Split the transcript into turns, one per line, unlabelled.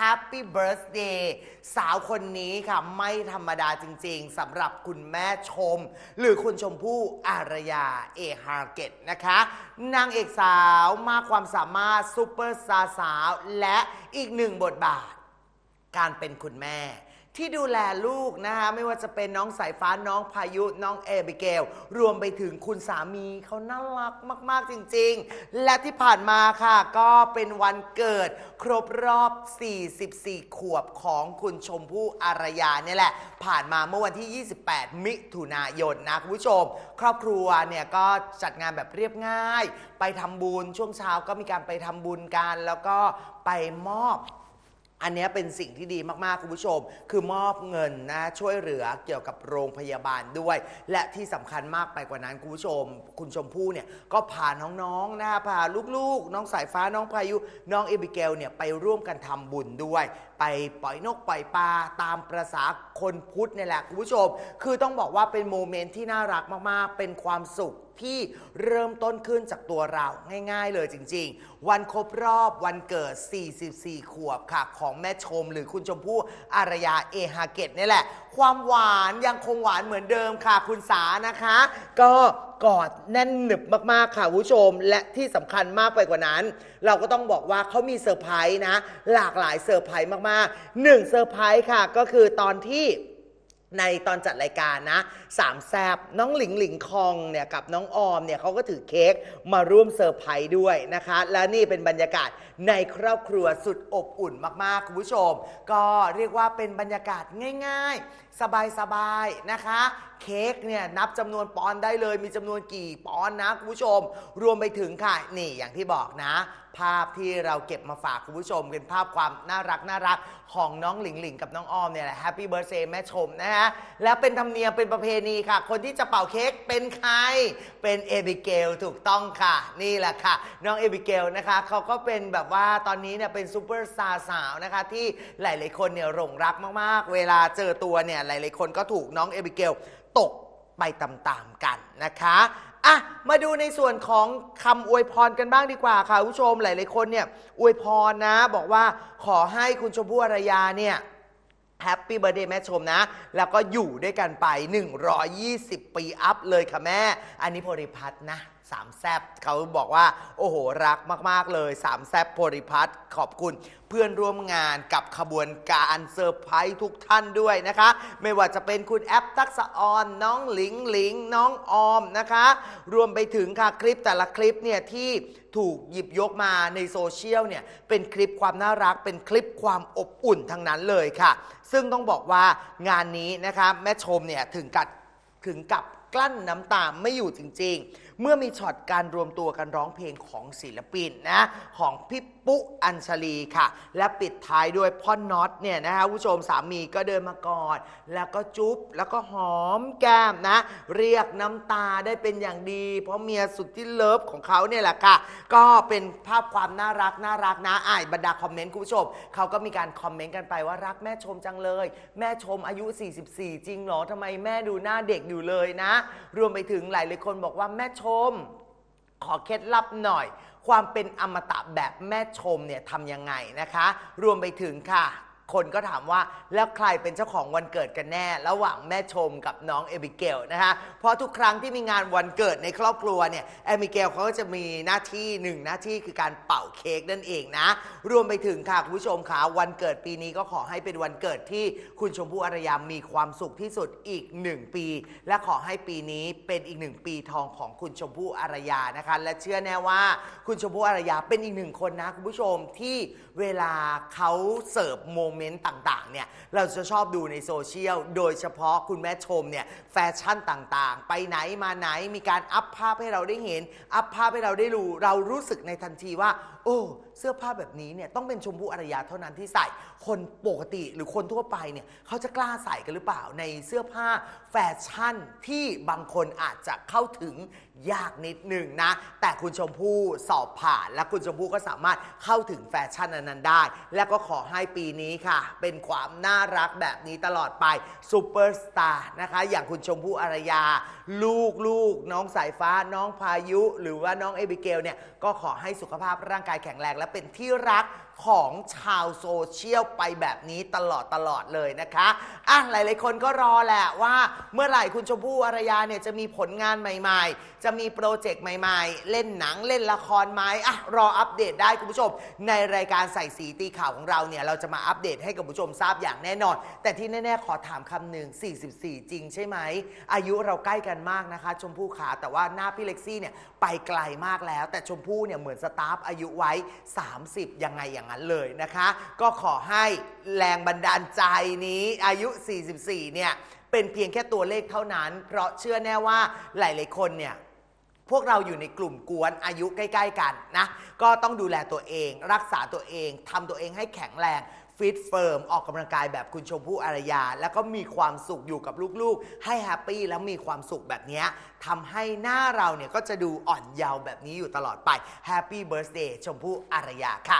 Happy Birthday สาวคนนี้ค่ะ ไม่ธรรมดาจริงๆสำหรับคุณแม่ชม หรือคุณชมพู่อารยาเอฮาร์เกตนะคะ นางเอกสาวมากความสามารถซูเปอร์สตาร์สาว และอีกหนึ่งบทบาท การเป็นคุณแม่ ที่ดูแลลูกนะคะไม่ว่าจะเป็นน้องสายฟ้าน้องพายุน้องเอบิเกล รวมไปถึงคุณสามีเขาน่ารักมาก ๆ จริง ๆ และที่ผ่านมาค่ะ ก็เป็นวันเกิดครบรอบ 44 ขวบของคุณชมพู่อารยาเนี่ยแหละ ผ่านมาเมื่อวันที่ 28 มิถุนายนนะคุณผู้ชม ครอบครัวเนี่ยก็จัดงานแบบเรียบง่าย ไปทำบุญช่วงเช้าก็มีการไปทำบุญกัน แล้วก็ไปมอบ อันเนี้ยเป็นสิ่งที่ดีมาก ๆ คุณผู้ชม คือมอบเงินนะช่วยเหลือเกี่ยวกับโรงพยาบาลด้วย และที่สำคัญมากไปกว่านั้นคุณผู้ชม คุณชมพู่เนี่ยก็พาน้องๆนะพาลูกๆ น้องสายฟ้าน้องพายุ น้องเอบิเกลเนี่ยไปร่วมกันทำบุญด้วย ไปปล่อยนกปล่อยปลาตามประษาคนพุทธเนี่ยแหละคุณผู้ชม คือต้องบอกว่าเป็นโมเมนต์ที่น่ารักมาก ๆ เป็นความสุขที่เริ่มต้นขึ้นจากตัวเราง่าย ๆ เลยจริง ๆ วันครบรอบวันเกิด 44 ขวบค่ะ ของแม่ชมหรือคุณชมพู่อารยาเอฮาเกตนี่แหละ ความหวานยังคงหวานเหมือนเดิมค่ะคุณสานะคะ ก็ กอดแน่นหนึบมากๆค่ะคุณผู้ชม และที่สำคัญมากไปกว่านั้น เราก็ต้องบอกว่าเขามีเซอร์ไพรส์นะ หลากหลายเซอร์ไพรส์มากๆหนึ่งเซอร์ไพรส์ค่ะก็คือตอนที่ ในตอนจัดรายการนะสามแซบน้องหลิงหลิงคองเนี่ยกับน้องออมเนี่ยเขาก็ถือเค้กมาร่วมเซอร์ไพรส์ด้วยนะคะ และนี่เป็นบรรยากาศในครอบครัวสุดอบอุ่นมากๆคุณผู้ชม ก็เรียกว่าเป็นบรรยากาศง่าย ๆ สบายๆนะคะ เค้กเนี่ยนับจำนวนปอนด์ได้เลย มีจำนวนกี่ปอนด์นะคุณผู้ชม รวมไปถึงค่ะ นี่อย่างที่บอกนะ ภาพที่เราเก็บมาฝากคุณผู้ชม เป็นภาพความน่ารักน่ารักของน้องหลิงหลิงกับน้องออมเนี่ยแหละแฮปปี้เบิร์ a เ a y แม่ชมนะฮะ แล้วเป็นธรรมเนียมเป็นประเพณีค่ะ คนที่จะเป่าเค้กเป็นใคร เป็นเอบิเกลถูกต้องค่ะ นี่แหละค่ะ น้องเอบิเกลนะคะเขาก็เป็นแบบว่าตอนนี้เนี่ยเป็นซูเปอร์สตาร์สาวนะคะที่หลาย ๆ คนเนี่ยหลงรักมาก ๆ เวลาเจอตัวเนี่ยหลายๆคนก็ถูกน้องเอบิเกลตกไปตามๆกันนะคะอะมาดูในส่วนของคำอวยพรกันบ้างดีกว่าค่ะคุณผู้ชมหลายๆคนเนี่ยอวยพรนะ บอกว่าขอให้คุณชมพู่อารยาเนี่ยแฮปปี้เบ t ร์เดย์แม่ชมนะ แล้วก็อยู่ด้วยกันไป 120 ปีอัพเลยค่ะแม่ อันนี้โพริพัฒน์นะ สามแซบเขาบอกว่า โอ้โห รักมาก ๆ เลยสามแซบโพริพัฒน์ขอบคุณเพื่อนร่วมงานกับขบวนการเซอร์ไพรส์ทุกท่านด้วยนะคะ ไม่ว่าจะเป็นคุณแอปทักษะออนน้องหลิงหลิงน้องออมนะคะ รวมไปถึงค่ะคลิปแต่ละคลิปเนี่ยที่ถูกหยิบยกมาในโซเชียลเนี่ยเป็นคลิปความน่ารัก เป็นคลิปความอบอุ่นทั้งนั้นเลยค่ะ ซึ่งต้องบอกว่างานนี้นะคะแม่ชมเนี่ยถึงกับถึงกับ กลั้นน้ำตาไม่อยู่จริง ๆ เมื่อมีช็อตการรวมตัวกันร้องเพลงของศิลปินนะของพี่ปุ๊อัญชลีค่ะ และปิดท้ายด้วยพ่อน็อตเนี่ยนะคะผู้ชมสามีก็เดินมากอดแล้วก็จุ๊บแล้วก็หอมแก้มนะ เรียกน้ำตาได้เป็นอย่างดี เพราะเมียสุดที่เลิฟของเขาเนี่ยแหละค่ะ ก็เป็นภาพความน่ารักน่ารักนะอ่านบรรดาคอมเมนต์คุณผู้ชมเขาก็มีการคอมเมนต์กันไปว่ารักแม่ชมจังเลย แม่ชมอายุ 44 จริงเหรอทำไมแม่ดูหน้าเด็กอยู่เลยนะรวมไปถึงหลายหลายคนบอกว่าแม่ชม ขอเคล็ดลับหน่อย ความเป็นอมตะแบบแม่ชมเนี่ยทำยังไงนะคะ รวมไปถึงค่ะ คนก็ถามว่าแล้วใครเป็นเจ้าของวันเกิดกันแน่ ระหว่างแม่ชมกับน้องเอบิเกลนะคะเพราะทุกครั้งที่มีงานวันเกิดในครอบครัวเนี่ยเอบิเกลเขาก็จะมีหน้าที่หนึ่งหน้าที่คือการเป่าเค้กนั่นเองนะ รวมไปถึงค่ะคุณผู้ชมค่ะวันเกิดปีนี้ก็ขอให้เป็นวันเกิดที่คุณชมพู่อารยามีความสุขที่สุดอีกหนึ่งปี และขอให้ปีนี้เป็นอีกหนึ่งปีทองของคุณชมพู่อารยานะคะ และเชื่อแน่ว่าคุณชมพู่อารยาเป็นอีกหนึ่งคนนะคุณผู้ชมที่เวลาเขาเสิร์ฟโมเมนต์ต่างๆเนี่ยเราจะชอบดูในโซเชียลโดยเฉพาะคุณแม่ชมเนี่ยแฟชั่นต่างๆ ไปไหนมาไหนมีการอัพภาพให้เราได้เห็น อัพภาพให้เราได้รู้ เรารู้สึกในทันทีว่า โอ้ เสื้อผ้าแบบนี้เนี่ยต้องเป็นชมพู่อารยาเท่านั้นที่ใส่ คนปกติหรือคนทั่วไปเนี่ยเขาจะกล้าใส่กันหรือเปล่าในเสื้อผ้าแฟชั่นที่บางคนอาจจะเข้าถึงยากนิดหนึ่งนะ แต่คุณชมพู่สอบผ่าน และคุณชมพู่ก็สามารถเข้าถึงแฟชั่นนนั้นได้ และก็ขอให้ปีนี้ค่ะ เป็นความน่ารักแบบนี้ตลอดไปซูเปอร์สตาร์นะคะอย่างคุณชมพู่อารยา ลูกลูกน้องสายฟ้าน้องพายุ หรือว่าน้องเอบิเกลเนี่ยก็ขอให้สุขภาพร่างกายแข็งแรงและเป็นที่รักของชาวโซเชียลไปแบบนี้ตลอดตลอดเลยนะคะอะหลาย ๆ คนก็รอแหละว่าเมื่อไหร่คุณชมพู่อารยาเนี่ยจะมีผลงานใหม่ ๆ จะมีโปรเจกต์ใหม่ ๆ เล่นหนังเล่นละครไหมอะรออัปเดตได้คุณผู้ชม ในรายการใส่สีตีข่าวของเราเนี่ยเราจะมาอัปเดตให้กับผู้ชมทราบอย่างแน่นอน แต่ที่แน่ ๆ ขอถามคำหนึ่ง44 จริงใช่ไหม อายุเราใกล้กันมากนะคะ ชมพู่ขาแต่ว่าหน้าพี่เล็กซี่เนี่ยไปไกลมากแล้ว แต่ชมพู่เนี่ยเหมือนสตาฟอายุไว้ 30 ยังไงอย่างนั้นเลยนะคะ ก็ขอให้แรงบันดาลใจนี้อายุ 44 เนี่ย เป็นเพียงแค่ตัวเลขเท่านั้น เพราะเชื่อแน่ว่าหลาย ๆ คนเนี่ยพวกเราอยู่ในกลุ่มกวนอายุใกล้ ๆ กันนะ ก็ต้องดูแลตัวเอง รักษาตัวเองทำตัวเองให้แข็งแรงฟิตเฟิร์มออกกำลังกายแบบคุณชมพู่อารยา แล้วก็มีความสุขอยู่กับลูกๆ ให้แฮปปี้แล้วมีความสุขแบบนี้ทำให้หน้าเราเนี่ยก็จะดูอ่อนเยาว์แบบนี้อยู่ตลอดไปแฮปปี้เบิร์ a เดย์ชมพู่อารยาค่ะ